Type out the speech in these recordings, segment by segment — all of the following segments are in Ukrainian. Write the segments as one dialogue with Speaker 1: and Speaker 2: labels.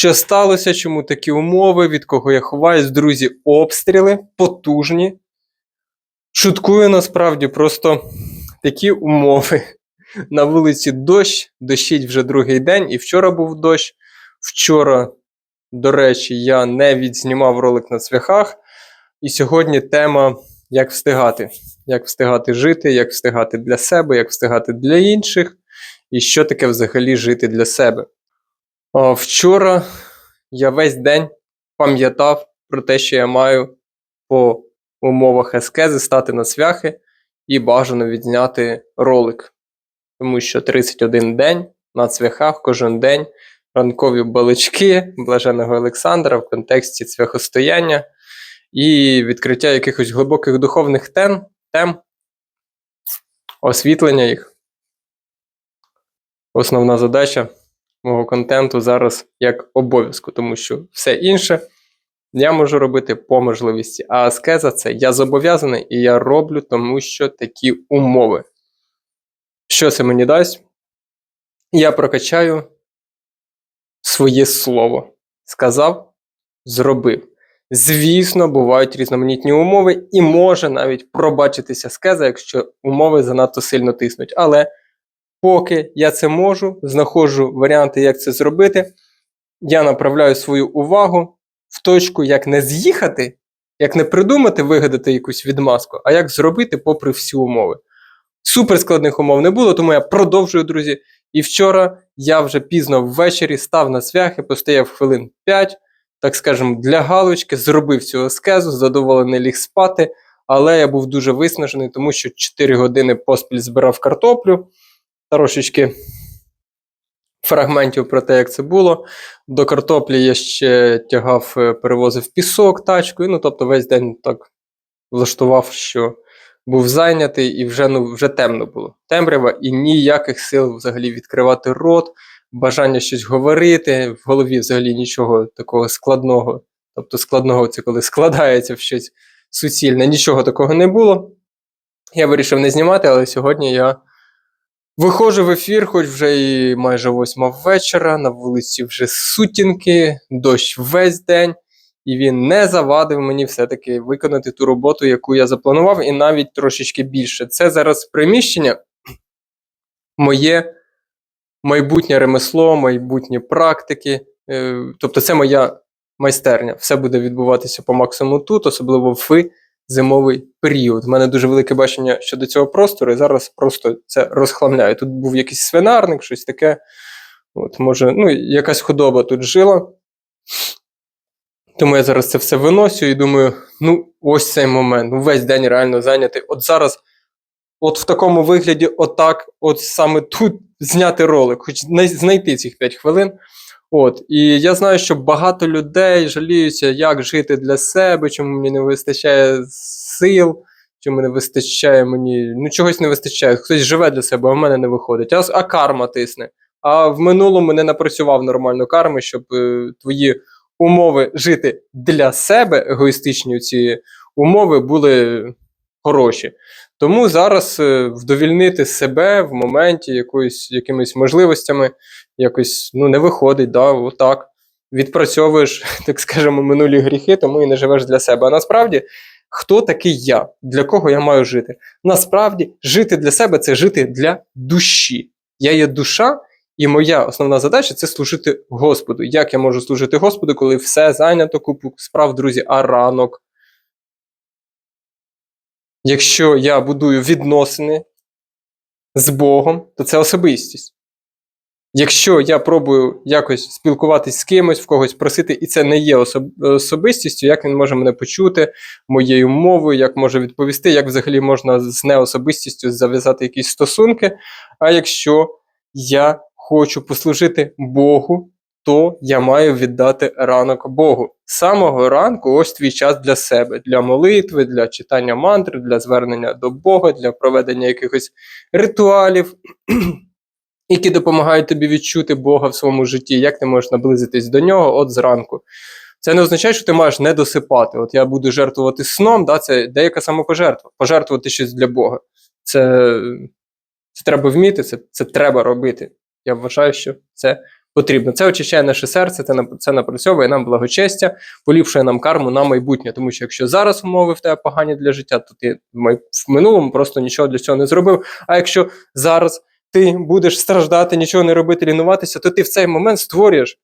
Speaker 1: Що сталося? Чому такі умови? Від кого я ховаюсь? Друзі, обстріли потужні. Шуткую насправді, просто такі умови. На вулиці дощ, дощить вже другий день, і вчора був дощ. Вчора, до речі, я не відзнімав ролик на цвяхах. І сьогодні тема як встигати. Як встигати жити, як встигати для себе, як встигати для інших, і що таке взагалі жити для себе. Вчора я весь день пам'ятав про те, що я маю по умовах ескези стати на цвяхи і бажано відзняти ролик. Тому що 31 день на цвяхах кожен день ранкові балички блаженого Олександра в контексті цвяхостояння і відкриття якихось глибоких духовних тем, тем освітлення їх. Основна задача мого контенту зараз як обов'язку, тому що все інше я можу робити по можливості. А аскеза це я зобов'язаний і я роблю, тому що такі умови. Що це мені дасть? Я прокачаю своє слово. Сказав, зробив. Звісно, бувають різноманітні умови, і може навіть пробачитися скеза, якщо умови занадто сильно тиснуть. Але поки я це можу, знаходжу варіанти, як це зробити, я направляю свою увагу в точку, як не з'їхати, як не придумати, вигадати якусь відмазку, а як зробити попри всі умови. Суперскладних умов не було, тому я продовжую, друзі. І вчора я вже пізно ввечері став на свяхи, постояв хвилин 5, так скажемо, для галочки, зробив цю аскезу, задоволений ліг спати, але я був дуже виснажений, тому що 4 години поспіль збирав картоплю, трошечки фрагментів про те, як це було. До картоплі я ще тягав, е, перевозив пісок тачкою. Ну, тобто весь день так влаштував, що був зайнятий і вже ну, вже темно було. Темрява і ніяких сил взагалі відкривати рот, бажання щось говорити. В голові взагалі нічого такого складного. Тобто складного це коли складається в щось суцільне. Нічого такого не було. Я вирішив не знімати, але сьогодні я виходжу в ефір, хоч вже і майже восьма вечора, на вулиці вже сутінки, дощ весь день. І він не завадив мені все-таки виконати ту роботу, яку я запланував, і навіть трошечки більше. Це зараз приміщення, моє майбутнє ремесло, майбутні практики. Е, Тобто, це моя майстерня. Все буде відбуватися по максимуму тут, особливо в зимовий період. У мене дуже велике бачення щодо цього простору, і зараз просто це розхламляю. Тут був якийсь свинарник, щось таке. От, Може, ну, якась худоба тут жила. Тому я зараз це все виносю і думаю, ну, ось цей момент. Ну, весь день реально зайнятий. От зараз, от в такому вигляді, отак, от саме тут зняти ролик, хоч знайти цих 5 хвилин. От, І я знаю, що багато людей жаліються, як жити для себе, чому мені не вистачає сил, чому не вистачає мені. Ну, чогось не вистачає. Хтось живе для себе, а в мене не виходить. А, а карма тисне. А в минулому не напрацював нормально карми, щоб е, твої умови жити для себе, егоїстичні ці умови були хороші. Тому зараз е, вдовільнити себе в моменті якоюсь, якимись можливостями якось ну, не виходить. да, отак. Відпрацьовуєш, так скажемо, минулі гріхи, тому і не живеш для себе. А насправді, хто такий я? Для кого я маю жити? Насправді, жити для себе це жити для душі. Я є душа, і моя основна задача це служити Господу. Як я можу служити Господу, коли все зайнято купу справ, друзі, а ранок? Якщо я будую відносини з Богом, то це особистість. Якщо я пробую якось спілкуватись з кимось, в когось просити, і це не є особ... особистістю, як він може мене почути моєю мовою, як може відповісти, як взагалі можна з неособистістю зав'язати якісь стосунки. А якщо я хочу послужити Богу, то я маю віддати ранок Богу. З самого ранку ось твій час для себе, для молитви, для читання мантри, для звернення до Бога, для проведення якихось ритуалів, які допомагають тобі відчути Бога в своєму житті, як ти можеш наблизитись до нього от зранку. Це не означає, що ти маєш не досипати. От я буду жертвувати сном, да, це деяка самопожертва. Пожертвувати щось для Бога. Це це треба вміти, це, це треба робити. Я вважаю, що це потрібно. Це очищає наше серце, це, це напрацьовує нам благочестя, поліпшує нам карму на майбутнє. Тому що якщо зараз умови в тебе погані для життя, то ти в минулому просто нічого для цього не зробив. А якщо зараз ти будеш страждати, нічого не робити, лінуватися, то ти в цей момент створюєш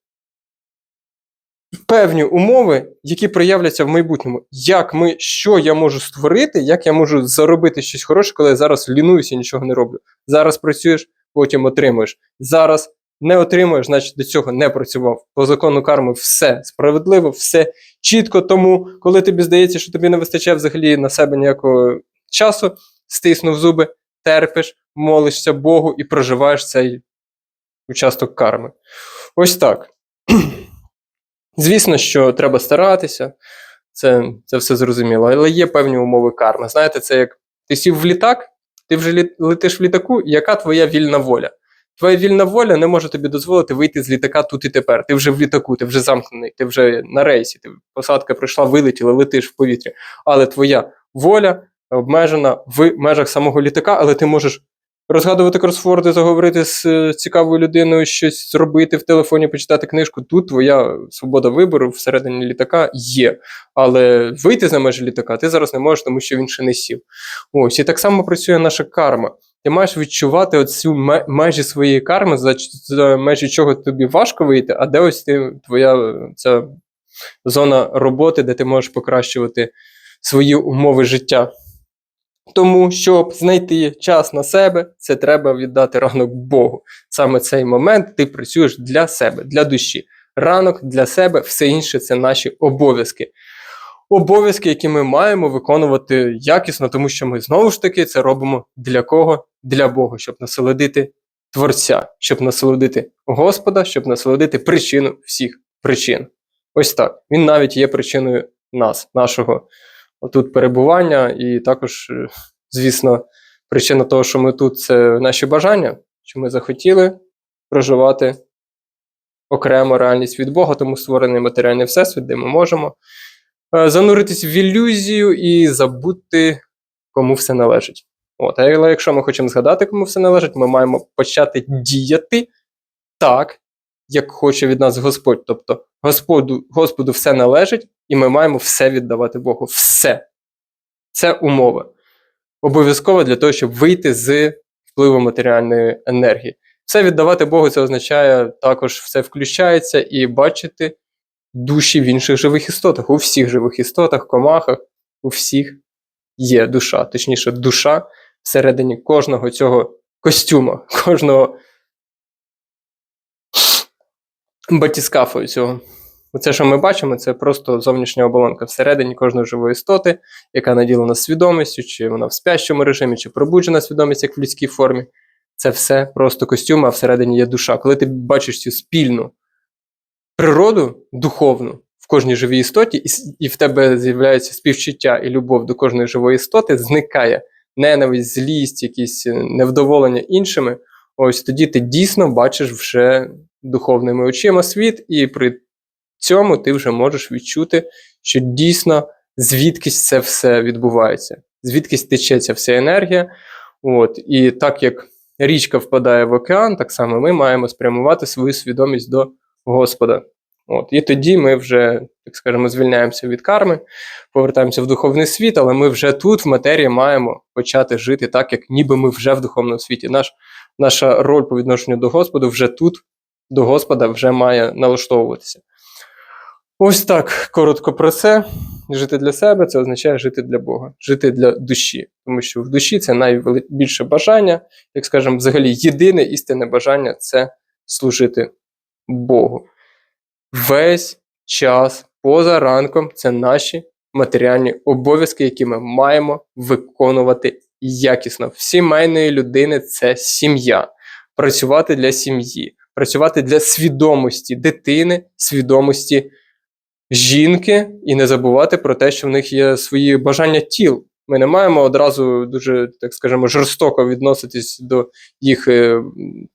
Speaker 1: певні умови, які проявляться в майбутньому. Як ми, що я можу створити, як я можу заробити щось хороше, коли я зараз лінуюся і нічого не роблю. Зараз працюєш, потім отримуєш. Зараз не отримуєш, значить до цього не працював. По закону карми все справедливо, все чітко. Тому, коли тобі здається, що тобі не вистачає взагалі на себе ніякого часу, стиснув зуби, терпиш, молишся Богу і проживаєш цей участок карми. Ось так. Звісно, що треба старатися, це, це все зрозуміло, але є певні умови карми. Знаєте, це як ти сів в літак, ти вже лі- летиш в літаку, яка твоя вільна воля? Твоя вільна воля не може тобі дозволити вийти з літака тут і тепер. Ти вже в літаку, ти вже замкнений, ти вже на рейсі, ти посадка прийшла, вилетіла, летиш в повітрі. Але твоя воля обмежена в межах самого літака, але ти можеш розгадувати кросворди, заговорити з е, цікавою людиною, щось зробити в телефоні, почитати книжку. Тут твоя свобода вибору всередині літака є. Але вийти за межі літака ти зараз не можеш, тому що він ще не сів. Ось і так само працює наша карма. Ти маєш відчувати оцю межі своєї карми, за, за межі чого тобі важко вийти, а де ось ти, твоя ця зона роботи, де ти можеш покращувати свої умови життя. Тому, щоб знайти час на себе, це треба віддати ранок Богу. Саме цей момент ти працюєш для себе, для душі. Ранок для себе, все інше це наші обов'язки. Обов'язки, які ми маємо виконувати якісно, тому що ми знову ж таки це робимо для кого? Для Бога, щоб насолодити Творця, щоб насолодити Господа, щоб насолодити причину всіх причин. Ось так. Він навіть є причиною нас, нашого тут перебування, і також, е, звісно, причина того, що ми тут, це наші бажання, що ми захотіли проживати окремо реальність від Бога, тому створений матеріальний всесвіт, де ми можемо зануритись в ілюзію і забути, кому все належить. От, але якщо ми хочемо згадати, кому все належить, ми маємо почати діяти так, як хоче від нас Господь. Тобто Господу, Господу все належить, і ми маємо все віддавати Богу. Все. Це умова. Обов'язково для того, щоб вийти з впливу матеріальної енергії. Все віддавати Богу, це означає також все включається і бачити душі в інших живих істотах. У всіх живих істотах, комахах, у всіх є душа. Точніше, душа всередині кожного цього костюма, кожного батіскафу цього. Оце, що ми бачимо, це просто зовнішня оболонка всередині кожної живої істоти, яка наділена свідомістю, чи вона в спящому режимі, чи пробуджена свідомість, як в людській формі. Це все просто костюм, а всередині є душа. Коли ти бачиш цю спільну природу духовну в кожній живій істоті, і, в тебе з'являється співчуття і любов до кожної живої істоти, зникає ненависть, злість, якісь е, невдоволення іншими. Ось тоді ти дійсно бачиш вже духовними очима світ, і при цьому ти вже можеш відчути, що дійсно звідкись це все відбувається, звідкись тече ця вся енергія. От, і так як річка впадає в океан, так само ми маємо спрямувати свою свідомість до Господа. От, і тоді ми вже, так скажемо, звільняємося від карми, повертаємося в духовний світ, але ми вже тут, в матерії, маємо почати жити так, як ніби ми вже в духовному світі. Наш, наша роль по відношенню до Господа вже тут, до Господа, вже має налаштовуватися. Ось так коротко про це. Жити для себе це означає жити для Бога, жити для душі. Тому що в душі це найбільше бажання, як скажемо, взагалі єдине істинне бажання це служити Богу. Весь час поза ранком це наші матеріальні обов'язки, які ми маємо виконувати якісно. В сімейної людини це сім'я. Працювати для сім'ї, працювати для свідомості дитини, свідомості жінки, і не забувати про те, що в них є свої бажання тіл. Ми не маємо одразу дуже, так скажемо, жорстоко відноситись до їх е,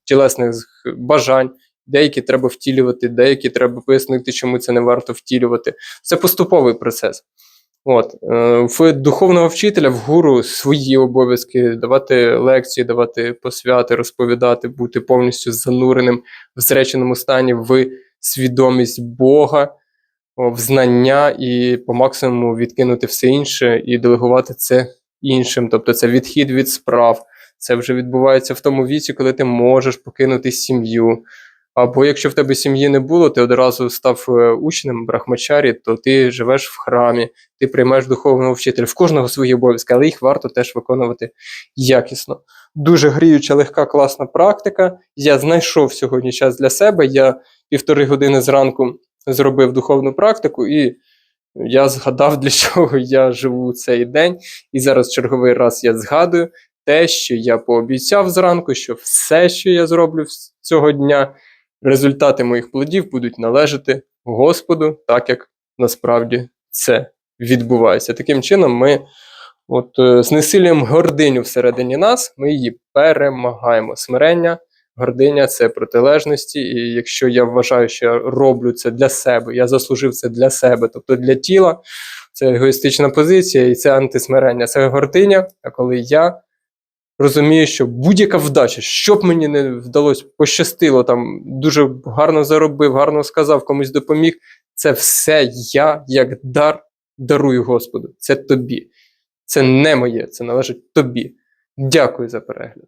Speaker 1: тілесних бажань. Деякі треба втілювати, деякі треба пояснити, чому це не варто втілювати. Це поступовий процес. От, е, в духовного вчителя, в гуру свої обов'язки давати лекції, давати посвяти, розповідати, бути повністю зануреним в зреченому стані в свідомість Бога, в знання і по максимуму відкинути все інше і делегувати це іншим. Тобто це відхід від справ. Це вже відбувається в тому віці, коли ти можеш покинути сім'ю. Або якщо в тебе сім'ї не було, ти одразу став е, учнем брахмачарі, то ти живеш в храмі, ти приймаєш духовного вчителя. В кожного свої обов'язки, але їх варто теж виконувати якісно. Дуже гріюча, легка, класна практика. Я знайшов сьогодні час для себе. Я півтори години зранку зробив духовну практику, і я згадав, для чого я живу цей день. І зараз черговий раз я згадую те, що я пообіцяв зранку, що все, що я зроблю цього дня, результати моїх плодів будуть належати Господу, так як насправді це відбувається. Таким чином, ми от, е, знесилюємо гординю всередині нас, ми її перемагаємо. Смирення, гординя це протилежності. І якщо я вважаю, що я роблю це для себе, я заслужив це для себе, тобто для тіла, це егоїстична позиція і це антисмирення, це гординя. А коли я розумію, що будь-яка вдача, що б мені не вдалося, пощастило, там дуже гарно заробив, гарно сказав, комусь допоміг. Це все я, як дар, дарую Господу. Це тобі. Це не моє, це належить тобі. Дякую за перегляд.